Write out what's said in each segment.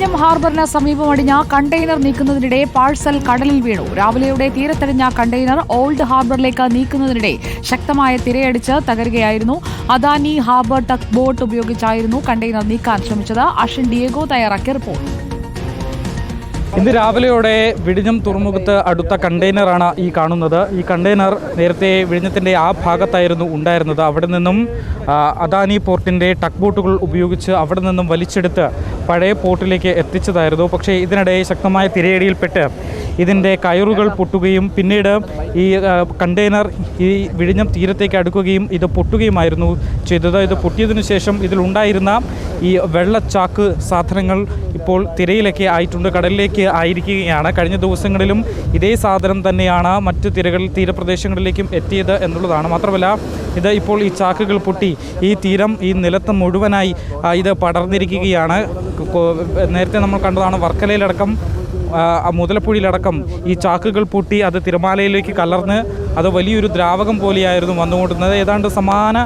വിഴിഞ്ഞം ഹാർബറിന് സമീപമടിഞ്ഞ container നീക്കുന്നതിനിടെ parcel കടലിൽ വീണു. രാവിലെയുടെ തീരത്തടിഞ്ഞ കണ്ടെയ്നർ ഓൾഡ് ഹാർബറിലേക്ക് നീക്കുന്നതിനിടെ ശക്തമായ തിരയടിച്ച് തകരുകയായിരുന്നു. അദാനി ഹാർബർ ടക്ക് ബോട്ട് ഉപയോഗിച്ചായിരുന്നു കണ്ടെയ്നർ നീക്കാൻ ശ്രമിച്ചത്. അഷൻ ഡിയേഗോ തയ്യാറാക്കിയ റിപ്പോർട്ട്. ഇന്ന് രാവിലെയോടെ വിഴിഞ്ഞം തുറമുഖത്ത് അടുത്ത കണ്ടെയ്നറാണ് ഈ കാണുന്നത്. ഈ കണ്ടെയ്നർ നേരത്തെ വിഴിഞ്ഞത്തിന്റെ ആ ഭാഗത്തായിരുന്നു ഉണ്ടായിരുന്നത്. അവിടെ നിന്നും അദാനി പോർട്ടിന്റെ ടക്ക് ബോട്ടുകൾ ഉപയോഗിച്ച് അവിടെ നിന്നും വലിച്ചെടുത്ത് പഴയ പോർട്ടിലേക്ക് എത്തിച്ചതായിരുന്നു. പക്ഷേ ഇതിനിടെ ശക്തമായ തിരയടിയിൽപ്പെട്ട് ഇതിന്റെ കയറുകൾ പൊട്ടുകയും പിന്നീട് ഈ കണ്ടെയ്നർ ഈ വിഴിഞ്ഞം തീരത്തേക്ക് അടുക്കുകയും ഇത് പൊട്ടുകയുമായിരുന്നു ചെയ്തത്. ഇത് പൊട്ടിയതിനു ശേഷം ഇതിലുണ്ടായിരുന്ന ഈ വെള്ളച്ചാക്ക് സാധനങ്ങൾ ഇപ്പോൾ തിരയിലൊക്കെ ആയിട്ടുണ്ട് കടലിലേക്ക് ആയിരിക്കുകയാണ്. കഴിഞ്ഞ ദിവസങ്ങളിലും ഇതേ സാധനം തന്നെയാണ് മറ്റ് തിരകൾ തീരപ്രദേശങ്ങളിലേക്കും എത്തിയത് എന്നുള്ളതാണ്. മാത്രമല്ല ഇത് ഇപ്പോൾ ഈ ചാക്കുകൾ പൊട്ടി ഈ തീരം ഈ നിലത്ത് മുഴുവനായി ഇത് പടർന്നിരിക്കുകയാണ്. നേരത്തെ നമ്മൾ കണ്ടതാണ് വർക്കലയിലടക്കം മുതലപ്പുഴയിലടക്കം ഈ ചാക്കുകൾ പൊട്ടി അത് തിരമാലയിലേക്ക് കലർന്ന് അത് വലിയൊരു ദ്രാവകം പോലെയായിരുന്നു വന്നുകൊണ്ടിരുന്നത്. ഏതാണ്ട് സമാന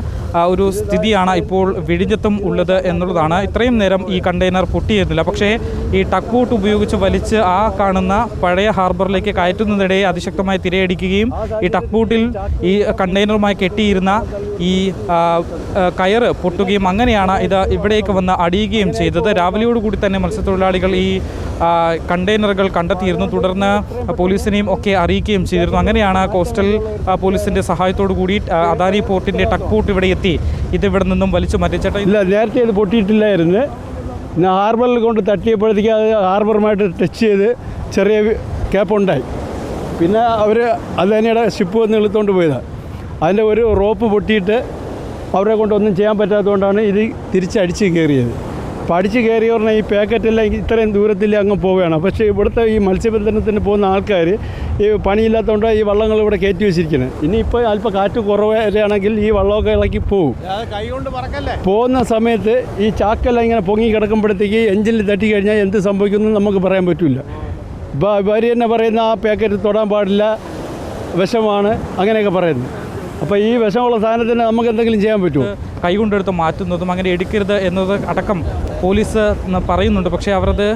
ഒരു സ്ഥിതിയാണ് ഇപ്പോൾ വിഴിഞ്ഞത്തും ഉള്ളത് എന്നുള്ളതാണ്. ഇത്രയും നേരം ഈ കണ്ടെയ്നർ പൊട്ടിയിരുന്നില്ല. പക്ഷേ ഈ ടക്കൂട്ട് ഉപയോഗിച്ച് വലിച്ച് ആ കാണുന്ന പഴയ ഹാർബറിലേക്ക് കയറ്റുന്നതിനിടെ അതിശക്തമായി തിരയടിക്കുകയും ഈ ടക്കൂട്ടിൽ ഈ കണ്ടെയ്നറുമായി കെട്ടിയിരുന്ന ഈ കയറ് പൊട്ടുകയും അങ്ങനെയാണ് ഇത് ഇവിടേക്ക് വന്ന് അടിയുകയും ചെയ്തത്. രാവിലെയോടുകൂടി തന്നെ മത്സ്യത്തൊഴിലാളികൾ ഈ കണ്ടെയ്നറുകൾ കണ്ടെത്തിയിരുന്നു. തുടർന്ന് പോലീസിനെയും ഒക്കെ അറിയിക്കുകയും ചെയ്തിരുന്നു. അങ്ങനെയാണ് കോസ്റ്റൽ പോലീസിന്റെ സഹായത്തോടു കൂടി അദാനി പോർട്ടിന്റെ ടക്ക് ഇവിടെ എത്തി. ഇത് ഇവിടെ നിന്നും വലിച്ചു മാറ്റിച്ചേട്ടാ ഇല്ല നേരത്തെ ഇത് പൊട്ടിയിട്ടില്ലായിരുന്നു. പിന്നെ ഹാർബറിൽ കൊണ്ട് തട്ടിയപ്പോഴത്തേക്ക് അത് ഹാർബറുമായിട്ട് ടച്ച് ചെയ്ത് ചെറിയ ക്യാപ്പുണ്ടായി പിന്നെ അവർ അതനിയുടെ ഷിപ്പ് വന്ന് ഇളുത്തോണ്ട് പോയതാണ് അതിന്റെ ഒരു റോപ്പ് പൊട്ടിയിട്ട് അവരെ കൊണ്ടൊന്നും ചെയ്യാൻ പറ്റാത്തതുകൊണ്ടാണ് ഇത് തിരിച്ചടിച്ച് കയറിയത്. അപ്പോൾ അടിച്ച് കയറിയ പറഞ്ഞാൽ ഈ പാക്കറ്റെല്ലാം ഇത്രയും ദൂരത്തിൽ അങ്ങ് പോവുകയാണ്. പക്ഷേ ഇവിടുത്തെ ഈ മത്സ്യബന്ധനത്തിന് പോകുന്ന ആൾക്കാർ ഈ പണിയില്ലാത്തതുകൊണ്ട് ഈ വള്ളങ്ങൾ ഇവിടെ കയറ്റി വെച്ചിരിക്കുന്നത് ഇനിയിപ്പോൾ അല്പം കാറ്റ് കുറവാണെങ്കിൽ ഈ വള്ളമൊക്കെ ഇളക്കി പോകും പോകുന്ന സമയത്ത് ഈ ചാക്കെല്ലാം ഇങ്ങനെ പൊങ്ങി കിടക്കുമ്പോഴത്തേക്ക് എഞ്ചിനിൽ തട്ടി കഴിഞ്ഞാൽ എന്ത് സംഭവിക്കുമെന്ന് നമുക്ക് പറയാൻ പറ്റില്ല ഇപ്പോൾ ഇവർ തന്നെ പറയുന്ന ആ പാക്കറ്റ് തൊടാൻ പാടില്ല വിഷമാണ് അങ്ങനെയൊക്കെ പറയുന്നത് അപ്പോൾ ഈ വിഷമുള്ള സാധനത്തിന് നമുക്ക് എന്തെങ്കിലും ചെയ്യാൻ പറ്റുമോ? കൈകൊണ്ടെടുത്ത് മാറ്റുന്നതും അങ്ങനെ എടുക്കരുത് എന്നത് അടക്കം പോലീസ് പറയുന്നുണ്ട്. പക്ഷേ അവരത്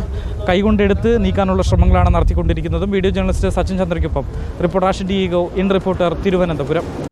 കൈകൊണ്ടെടുത്ത് നീക്കാനുള്ള ശ്രമങ്ങളാണ് നടത്തിക്കൊണ്ടിരിക്കുന്നതും. Video journalist Sachin ചന്ദ്രയ്ക്കൊപ്പം reporter Ashin D in reporter Thiruvananthapuram.